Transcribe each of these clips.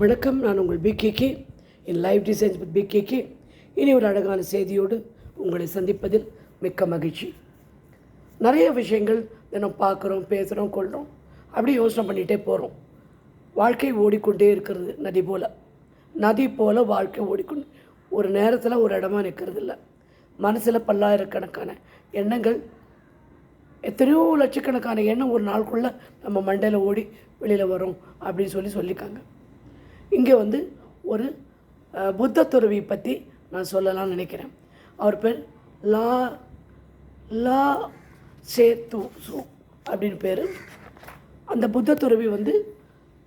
வணக்கம் நான் உங்கள் பிகேகே என் லைஃப் டிசைன்ஸ் வித் பிகேகே இனி ஒரு அழகான செய்தியோடு உங்களை சந்திப்பதில் மிக்க மகிழ்ச்சி. நிறைய விஷயங்கள் தினம் பார்க்குறோம் பேசுகிறோம் கொள்கிறோம் அப்படியே யோசனை பண்ணிகிட்டே போகிறோம் வாழ்க்கை ஓடிக்கொண்டே இருக்கிறது நதி போல். நதி போல் வாழ்க்கை ஓடிக்கொண்டு ஒரு நேரத்தில் ஒரு இடமா நிற்கிறது இல்லை மனசில் பல்லாயிரக்கணக்கான எண்ணங்கள் எத்தனையோ லட்சக்கணக்கான எண்ணம் ஒரு நாளுக்குள்ளே நம்ம மண்டையில் ஓடி வெளியில் வரும் அப்படின்னு சொல்லி சொல்லியிருக்காங்க இங்கே வந்து ஒரு புத்த துறவி பற்றி நான் சொல்லலாம்னு நினைக்கிறேன். அவர் பேர் லா லா சே து சு அப்படின்னு பேர். அந்த புத்த துறவி வந்து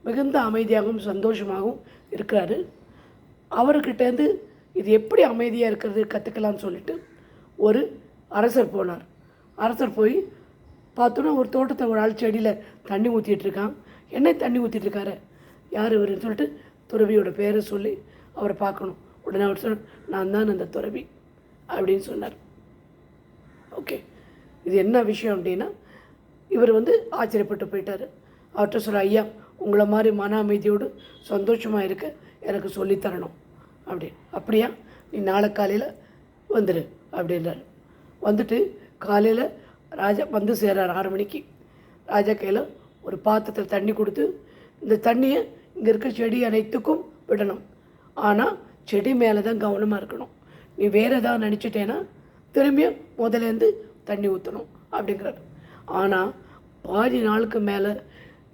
மிகுந்த அமைதியாகவும் சந்தோஷமாகவும் இருக்கிறாரு. அவர்கிட்டேருந்து இது எப்படி அமைதியாக இருக்கிறது கற்றுக்கலாம்னு சொல்லிட்டு ஒரு அரசர் போனார். அரசர் போய் பார்த்தோன்னா ஒரு தோட்டத்தை ஒரு ஆள் செடியில் தண்ணி ஊற்றிட்டு இருக்கான். என்ன தண்ணி ஊற்றிட்டுருக்காரு யார் இவருன்னு சொல்லிட்டு துறவியோட பேரை சொல்லி அவரை பார்க்கணும். உடனே அவர் சொன்னார் நான் தான் அந்த துறவி அப்படின்னு சொன்னார். ஓகே. இது என்ன விஷயம் அப்படின்னா இவர் வந்து ஆச்சரியப்பட்டு போயிட்டார். அவர்கிட்ட சொல்ல ஐயா உங்களை மாதிரி மன அமைதியோடு சந்தோஷமாக இருக்க எனக்கு சொல்லித் தரணும். அப்படி அப்படியா? நீ நாளை காலையில் வந்துடு அப்படின்றார். வந்துட்டு காலையில் ராஜா வந்து சேர்றார் ஆறு மணிக்கு. ராஜா கையில் ஒரு பாத்திரத்தில் தண்ணி கொடுத்து இந்த தண்ணியை இங்கே இருக்க செடி அனைத்துக்கும் விடணும். ஆனால் செடி மேலே தான் கவனமாக இருக்கணும். நீ வேறு ஏதாவது நினச்சிட்டேன்னா திரும்பியும் முதலேருந்து தண்ணி ஊற்றணும் அப்படிங்கிறார். ஆனால் பாதி நாளுக்கு மேலே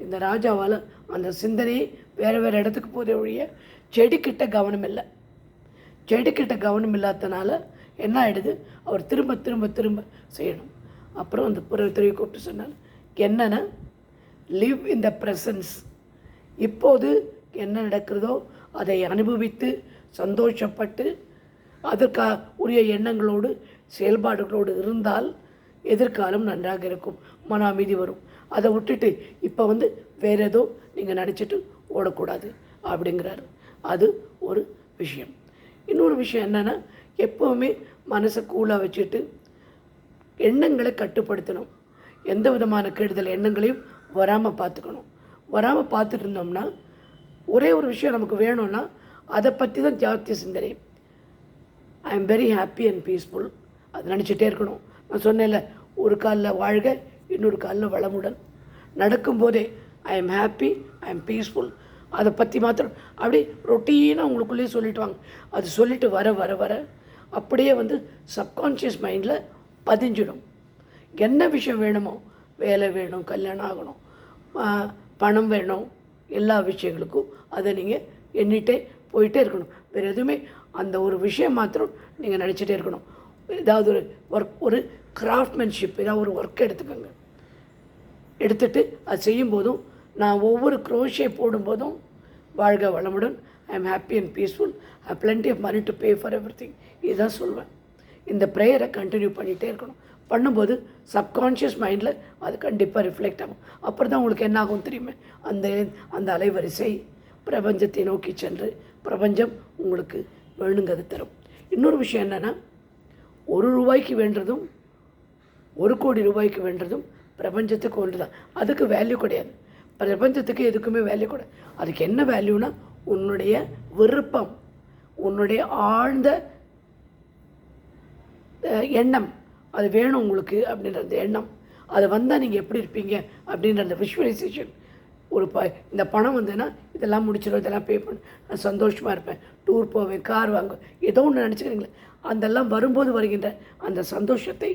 இந்த ராஜாவால் அந்த சிந்தனையை வேறு வேறு இடத்துக்கு போகிற ஒழிய செடிக்கிட்ட கவனம் இல்லை. செடிக்கிட்ட கவனம் இல்லாதனால என்ன ஆகிடுது அவர் திரும்ப திரும்ப திரும்ப செய்யணும். அப்புறம் அந்த புறத்துறையை கூப்பிட்டு சொன்னார் என்னென்னா லிவ் இன் த ப்ரெசன்ஸ் இப்போது என்ன நடக்கிறதோ அதை அனுபவித்து சந்தோஷப்பட்டு அதற்கா உரிய எண்ணங்களோடு செயல்பாடுகளோடு இருந்தால் எதிர்காலம் நன்றாக இருக்கும். மன அமைதி வரும். அதை விட்டுட்டு இப்போ வந்து வேற ஏதோ நீங்கள் நினச்சிட்டு ஓடக்கூடாது அப்படிங்கிறாரு. அது ஒரு விஷயம். இன்னொரு விஷயம் என்னென்னா எப்போவுமே மனசை கூலாக வச்சுட்டு எண்ணங்களை கட்டுப்படுத்தணும். எந்த விதமான கெடுதல் எண்ணங்களையும் வராமல் பார்த்துக்கணும். வராமல் பார்த்துட்டு இருந்தோம்னா ஒரே ஒரு விஷயம் நமக்கு வேணும்னா அதை பற்றி தான் ஜாஸ்தி சிந்தனை I am very happy and peaceful அது நினச்சிட்டே இருக்கணும். நான் சொன்னேன்ல ஒரு காலில் வாழ்க இன்னொரு காலில் வளமுடன். நடக்கும்போதே I am happy I am peaceful அதை பற்றி மாத்திரம் அப்படியே ரொட்டீனாக உங்களுக்குள்ளேயே சொல்லிட்டு வாங்க. அது சொல்லிட்டு வர வர வர அப்படியே வந்து சப்கான்ஷியஸ் மைண்டில் பதிஞ்சிடும். என்ன விஷயம் வேணுமோ வேலை வேணும் கல்யாணம் ஆகணும். பணம் வேணும் எல்லா விஷயங்களுக்கும். அதை நீங்கள் எண்ணிட்டே போயிட்டே இருக்கணும். வேறு எதுவுமே அந்த ஒரு விஷயம் மாத்திரம் நீங்கள் நினச்சிட்டே இருக்கணும். ஏதாவது ஒரு ஒர்க் ஒரு கிராஃப்ட்மேன்ஷிப் ஏதாவது ஒரு ஒர்க் எடுத்துக்கோங்க. எடுத்துட்டு அது செய்யும்போதும் நான் ஒவ்வொரு க்ரோஷே போடும்போதும் வாழ்க வளமுடன் I am happy and peaceful I plenty of money to pay for everything இதுதான் சொல்வேன். இந்த ப்ரேயரை கண்டினியூ பண்ணிகிட்டே இருக்கணும். பண்ணும்போது சப்கான்ஷியஸ் மைண்டில் அது கண்டிப்பாக ரிஃப்ளெக்ட் ஆகும். அப்புறம் தான் உங்களுக்கு என்ன ஆகும் தெரியுமே? அந்த அந்த அலைவரிசை பிரபஞ்சத்தை நோக்கி சென்று பிரபஞ்சம் உங்களுக்கு வேணுங்கிறது தரும். இன்னொரு விஷயம் என்னென்னா ஒரு ரூபாய்க்கு வேண்டதும் ஒரு கோடி ரூபாய்க்கு வேண்டதும் பிரபஞ்சத்துக்கு ஒன்று தான் அதுக்கு வேல்யூ கிடையாது. பிரபஞ்சத்துக்கு எதுக்குமே வேல்யூ கிடையாது அதுக்கு என்ன வேல்யூனா உன்னுடைய விருப்பம் உன்னுடைய ஆழ்ந்த எண்ணம் அது வேணும் உங்களுக்கு அப்படின்ற அந்த எண்ணம். அது வந்தால் நீங்கள் எப்படி இருப்பீங்க அப்படின்ற அந்த விஷுவலைசேஷன் ஒரு ப இந்த பணம் வந்ததுன்னா இதெல்லாம் முடிச்சிடும் இதெல்லாம் பே பண்ண. நான் சந்தோஷமாக இருப்பேன். டூர் போவேன் கார் வாங்குவேன். ஏதோ ஒன்று நினச்சிக்கிறீங்களே அதெல்லாம் வரும்போது வருகின்ற அந்த சந்தோஷத்தை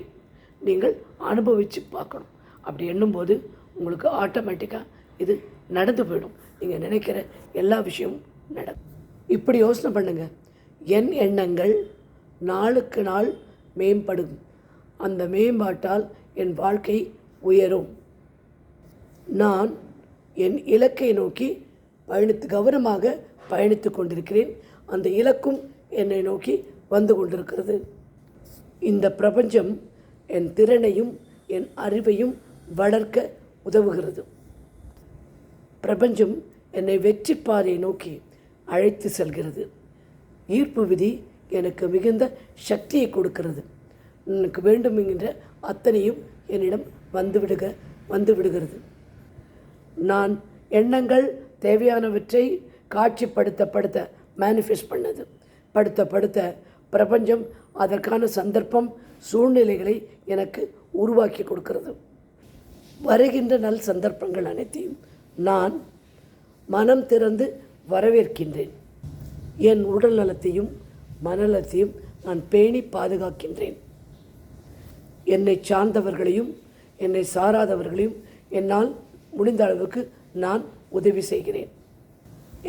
நீங்கள் அனுபவித்து பார்க்கணும். அப்படி எண்ணும்போது உங்களுக்கு ஆட்டோமேட்டிக்காக இது நடந்து போயிடும். நீங்கள் நினைக்கிற எல்லா விஷயமும் நடக்கும். இப்படி யோசனை பண்ணுங்கள் என் எண்ணங்கள் நாளுக்கு நாள் மேம்படும் அந்த மேம்பாட்டால் என் வாழ்க்கை உயரும். நான் என் இலக்கை நோக்கி பயணித்து கவனமாக பயணித்து கொண்டிருக்கிறேன். அந்த இலக்கும் என்னை நோக்கி வந்து கொண்டிருக்கிறது. இந்த பிரபஞ்சம் என் திறனையும் என் அறிவையும் வளர்க்க உதவுகிறது. பிரபஞ்சம் என்னை வெற்றி பாதையை நோக்கி அழைத்து செல்கிறது. ஈர்ப்பு விதி எனக்கு மிகுந்த சக்தியை கொடுக்கிறது. எனக்கு வேண்டும் என்கின்ற அத்தனையும் என்னிடம் வந்துவிடுக வந்து விடுகிறது நான் எண்ணங்கள் தேவையானவற்றை காட்சிப்படுத்த படுத்த மேனிஃபெஸ்ட் பண்ணது. படுத்த படுத்த பிரபஞ்சம் அதற்கான சந்தர்ப்பம் சூழ்நிலைகளை எனக்கு உருவாக்கி கொடுக்கிறது. வருகின்ற நல் சந்தர்ப்பங்கள் அனைத்தையும் நான் மனம் திறந்து வரவேற்கின்றேன். என் உடல் நலத்தையும் மனநலத்தையும் நான் பேணி பாதுகாக்கின்றேன். என்னை சார்ந்தவர்களையும் என்னை சாராதவர்களையும் என்னால் முடிந்த அளவுக்கு நான் உதவி செய்கிறேன்.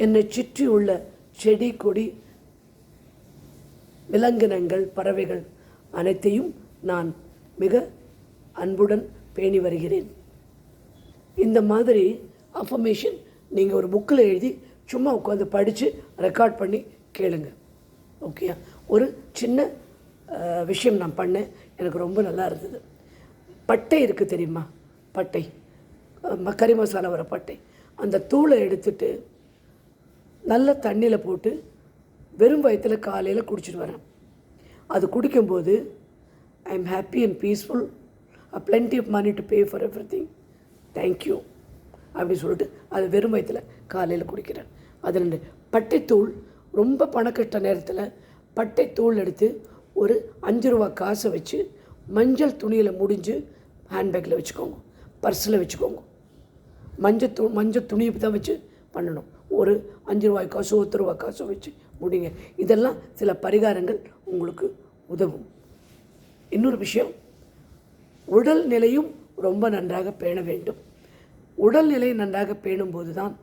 என்னை சுற்றி உள்ள செடி கொடி விலங்கினங்கள் பறவைகள் அனைத்தையும் நான் மிக அன்புடன் பேணி வருகிறேன். இந்த மாதிரி அஃபர்மேஷன் நீங்கள் ஒரு புக்கில் எழுதி சும்மா உட்காந்து படித்து ரெக்கார்ட் பண்ணி கேளுங்க. ஓகே ஒரு சின்ன விஷயம் நான் பண்ணேன். எனக்கு ரொம்ப நல்லா இருந்தது. பட்டை இருக்குது தெரியுமா? பட்டை. அஹ், கறி மசாலா வர பட்டை. அந்த தூளை எடுத்துட்டு நல்ல தண்ணியில் போட்டு வெறும் வயத்தில் காலையில் குடிச்சிட்டு வரேன். அது குடிக்கும்போது I am happy and peaceful a plenty of money to pay for everything thank you அப்படின்னு சொல்லிட்டு அது வெறும் வயத்தில் காலையில் குடிக்கிறேன். அது ரெண்டு. பட்டைத்தூள் ரொம்ப பணக்கட்ட நேரத்தில் பட்டைத்தூள் எடுத்து ஒரு அஞ்சு ரூபா காசை வச்சு மஞ்சள் துணியில் முடிஞ்சு ஹேண்ட்பேக்கில் வச்சுக்கோங்க. பர்ஸில் வச்சுக்கோங்க. மஞ்சள் து மஞ்சள் துணியை தான் வச்சு பண்ணணும். ஒரு அஞ்சு ரூபாய் காசோ ஒத்து ரூபாய் காசோ வச்சு முடிங்க. இதெல்லாம் சில பரிகாரங்கள் உங்களுக்கு உதவும். இன்னொரு விஷயம் உடல் நிலையும் ரொம்ப நன்றாக பேண வேண்டும். உடல்நிலை நன்றாக பேணும்போது தான்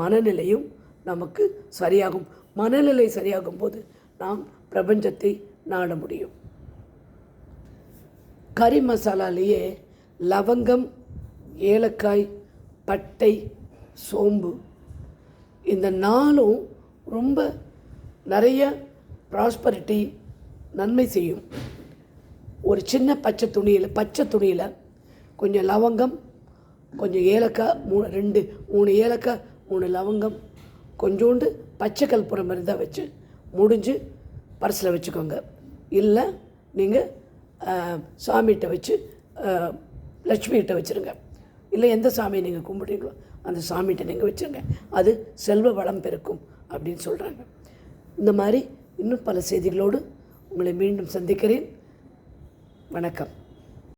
மனநிலையும் நமக்கு சரியாகும். மனநிலை சரியாகும் போது நாம் பிரபஞ்சத்தை நாட முடியும். கறி மசாலாலேயே லவங்கம் ஏலக்காய் பட்டை சோம்பு இந்த நாளும் ரொம்ப நிறைய ப்ராஸ்பரிட்டி நன்மை செய்யும். ஒரு சின்ன பச்சை துணியில் பச்சை துணியில் கொஞ்சம் லவங்கம் கொஞ்சம் ஏலக்காய் மூணு ரெண்டு மூணு ஏலக்காய் மூணு லவங்கம் கொஞ்சோண்டு பச்சை கற்பூரம் இருந்தால் வச்சு முடிஞ்சு பர்ஸில் வச்சுக்கோங்க. இல்லை நீங்கள் சாமிகிட்ட வச்சு லட்சுமிகிட்ட வச்சுருங்க. இல்லை எந்த சாமியை நீங்கள் கும்பிட்றீங்களோ அந்த சாமிகிட்ட நீங்கள் வச்சுருங்க. அது செல்வ வளம் பெருக்கும் அப்படின்னு சொல்கிறாங்க இந்த மாதிரி இன்னும் பல செய்திகளோடு உங்களை மீண்டும் சந்திக்கிறேன். வணக்கம்.